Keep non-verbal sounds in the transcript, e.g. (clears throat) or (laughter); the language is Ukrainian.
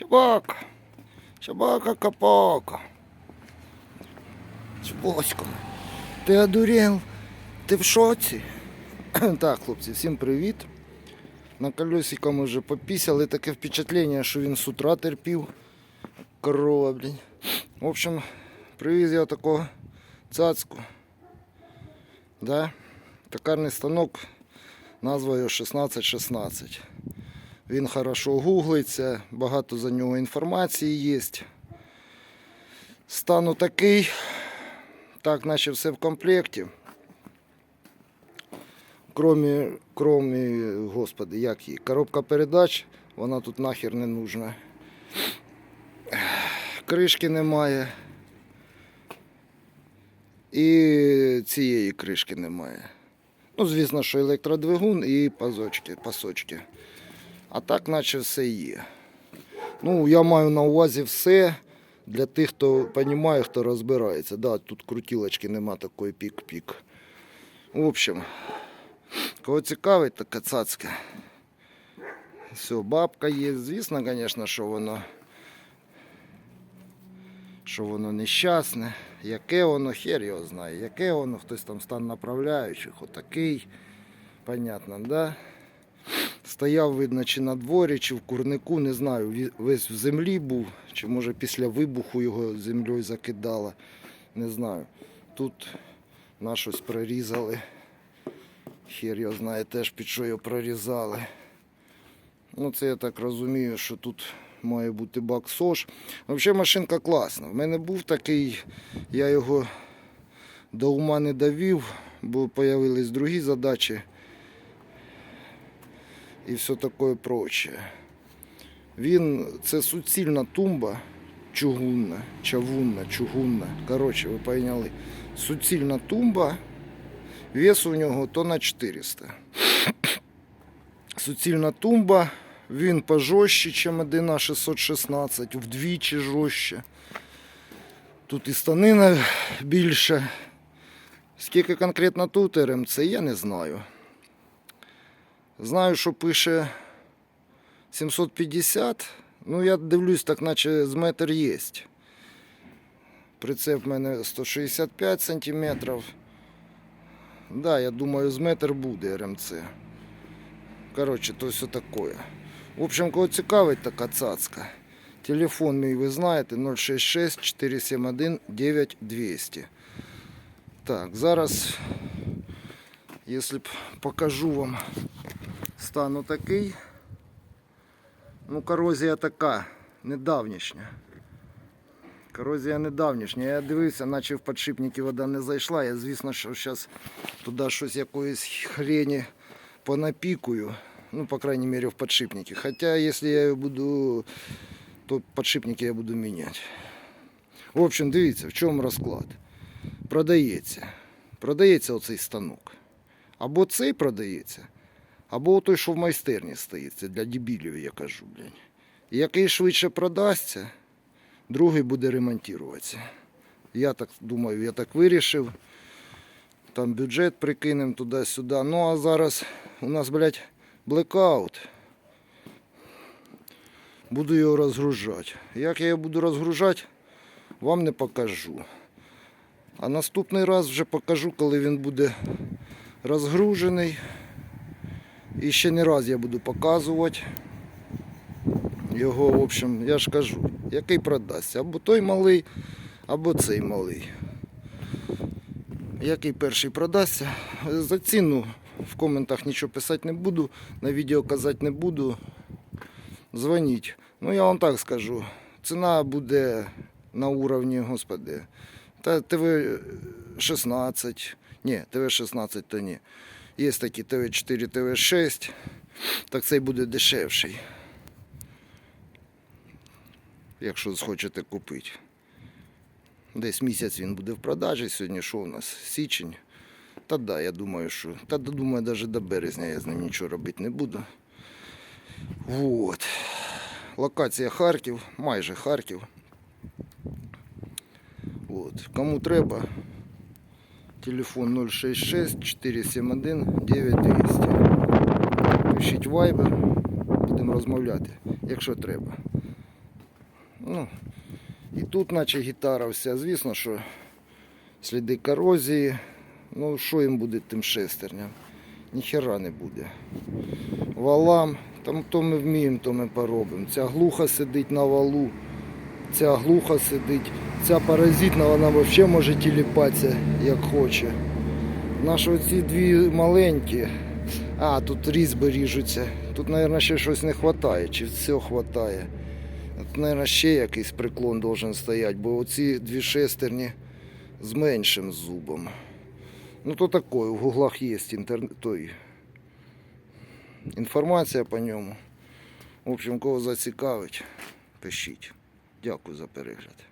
Собака. Собака капака. Чубосько. Ти одурел? Ти в шоці? (clears throat) так, хлопці, всім привіт. На колесико ми вже попісяли таке впечатлення, що він з утра терпів. Корова, блін. В общем, привіз я такого цацку. Да? Токарний станок, назва його 1616. Він хорошо гуглиться, багато за нього інформації є. Стану такий, так, наче все в комплекті. Кромі, кромі, господи, як її, коробка передач, вона тут нахер не нужна. Кришки немає. І цієї кришки немає. Ну, звісно, що електродвигун і пазочки, пасочки. А так, наче все є. Ну, я маю на увазі все для тих, хто розуміє, хто розбирається. Да, тут крутілочки нема такої пік-пік. В общем, кого цікавить, така цацка. Все, бабка є. Звісно, звісно, що воно. Що воно нещасне. Яке воно, хер його знає. Яке воно, хтось там стан направляючих, отакий. Понятно, да? Стояв, видно, чи на дворі, чи в курнику, не знаю, весь в землі був, чи може після вибуху його землею закидало. Не знаю. Тут на щось прорізали. Хер його знає теж під що його прорізали. Ну, це я так розумію, що тут має бути бак СОЖ. Взагалі машинка класна. В мене був такий, я його до ума не довів, бо з'явились другі задачі і все таке прочее. Він це суцільна тумба, чугунна, чавунна, чугунна. Коротше, ви поняли. Суцільна тумба, вес у нього тонна 400. Суцільна тумба, він пожорстче, ніж Медина 616, вдвічі жорстче. Тут і станина більше. Скільки конкретно тут РМЦ, я не знаю. Знаю, що пише 750. Ну, я дивлюсь, так наче з метр є. Прицеп в мене 165 сантиметрів. Да, я думаю, з метр буде РМЦ. Коротше, то все таке. В общем, кого цікавить така цацка. Телефон мій ви знаєте 066 471 9200. Так, зараз, якщо б покажу вам Стану такий. Ну, корозія така, недавнішня. Корозія недавнішня. Я дивився, наче в підшипники вода не зайшла. Я, звісно, що зараз туди щось якоїсь хрені понапікую. Ну, по крайней мере, в подшипнике. Хотя, если я ее буду, то подшипники я буду міняти. В общем, дивіться, в чому розклад. Продається. Продається оцей станок. Або цей продається, або той, що в майстерні стоїть. Це для дебілів, я кажу, блядь. І Який швидше продасться, другий буде ремонтуватися. Я так думаю, я так вирішив. Там бюджет прикинемо туди-сюди. Ну а зараз у нас, блядь, блекаут. Буду його розгружати. Як я його буду розгружати, вам не покажу. А наступний раз вже покажу, коли він буде розгружений. І ще не раз я буду показувати його, в общем, я ж кажу, який продасться. Або той малий, або цей малий. Який перший продасться. За ціну в коментах нічого писати не буду, на відео казати не буду. Дзвоніть. Ну я вам так скажу. Ціна буде на уровні, господи. Та ТВ 16. Ні, ТВ 16 то ні. Є такі ТВ 4, ТВ 6. Так цей буде дешевший. Якщо схочете купити. Десь місяць він буде в продажі. Сьогодні що у нас? Січень. Та да, я думаю, що. Та думаю, навіть до березня я з ним нічого робити не буду. Вот. Локація Харків, майже Харків. От. Кому треба, телефон 066 471 9200. Пишіть вайбер, будемо розмовляти, якщо треба. Ну, і тут наче гітара вся. Звісно, що сліди корозії. Ну, що їм буде тим шестерням? Ніхера не буде. Валам, там то ми вміємо, то ми поробимо. Ця глуха сидить на валу, ця глуха сидить, ця паразитна, вона взагалі може тіліпатися як хоче. Наші оці дві маленькі. А, тут різьби ріжуться. Тут, мабуть, ще щось не вистачає, чи все вистачає. Тут, мабуть, ще якийсь приклон должен стояти, бо оці дві шестерні з меншим зубом. Ну то такое, в гуглах є інтернет, той, інформація по ньому. В общем, кого зацікавить, пишіть. Дякую за перегляд.